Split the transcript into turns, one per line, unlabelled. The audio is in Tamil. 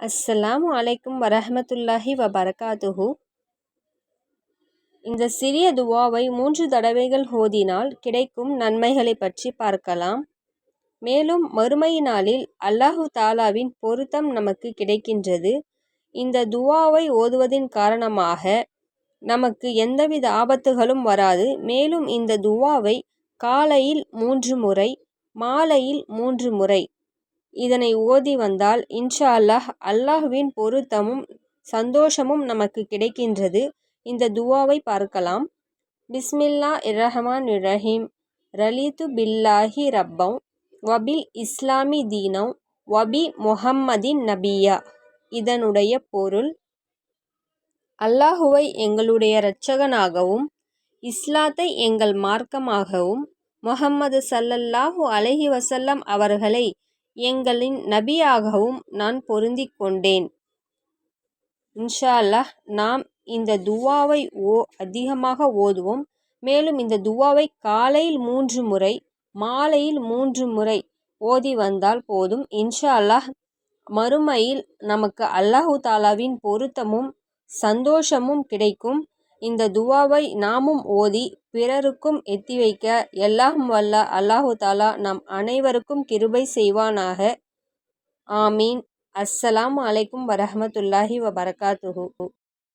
அஸ்ஸலாம் அலைக்கும் வரஹமத்துல்லாஹி வபரகாத்துஹு. இந்த சிறிய துவாவை மூன்று தடவைகள் ஓதினால் கிடைக்கும் நன்மைகளை பற்றி பார்க்கலாம். மேலும் மறுமை நாளில் அல்லாஹு தாலாவின் பொருத்தம் நமக்கு கிடைக்கின்றது. இந்த துவாவை ஓதுவதின் காரணமாக நமக்கு எந்தவித ஆபத்துகளும் வராது. மேலும் இந்த துவாவை காலையில் மூன்று முறை மாலையில் மூன்று முறை இதனை ஓதி வந்தால் இன்ஷா அல்லாஹ் அல்லாஹுவின் பொருத்தமும் சந்தோஷமும் நமக்கு கிடைக்கின்றது. இந்த துவாவை பார்க்கலாம். பிஸ்மில்லா இரஹமான் இரஹீம் ரலீது பில்லாஹி ரப்பம் வபில் இஸ்லாமி தீனம் வபி முஹம்மதின் நபியா. இதனுடைய பொருள் அல்லாஹுவை எங்களுடைய இரட்சகனாகவும் இஸ்லாத்தை எங்கள் மார்க்கமாகவும் முகம்மது சல்லல்லாஹு அலஹி வசல்லம் அவர்களை எங்களின் நபியாகவும் நான் பொருந்தி கொண்டேன். இன்ஷா அல்லாஹ் நாம் இந்த துவாவை ஓ அதிகமாக ஓதுவோம். மேலும் இந்த துவாவை காலையில் மூன்று முறை மாலையில் மூன்று முறை ஓதி வந்தால் போதும். இன்ஷா அல்லாஹ் மறுமையில் நமக்கு அல்லாஹு தாலாவின் பொருத்தமும் சந்தோஷமும் கிடைக்கும். இந்த துவாவை நாமும் ஓதி பிறருக்கும் எத்தி வைக்க எல்லாஹும் வல்ல அல்லாஹு தாலா நம் அனைவருக்கும் கிருபை செய்வானாக. ஆமீன். அஸ்ஸலாம் அலைக்கும் வரஹமத்துல்லாஹி வபரகாத்துஹு.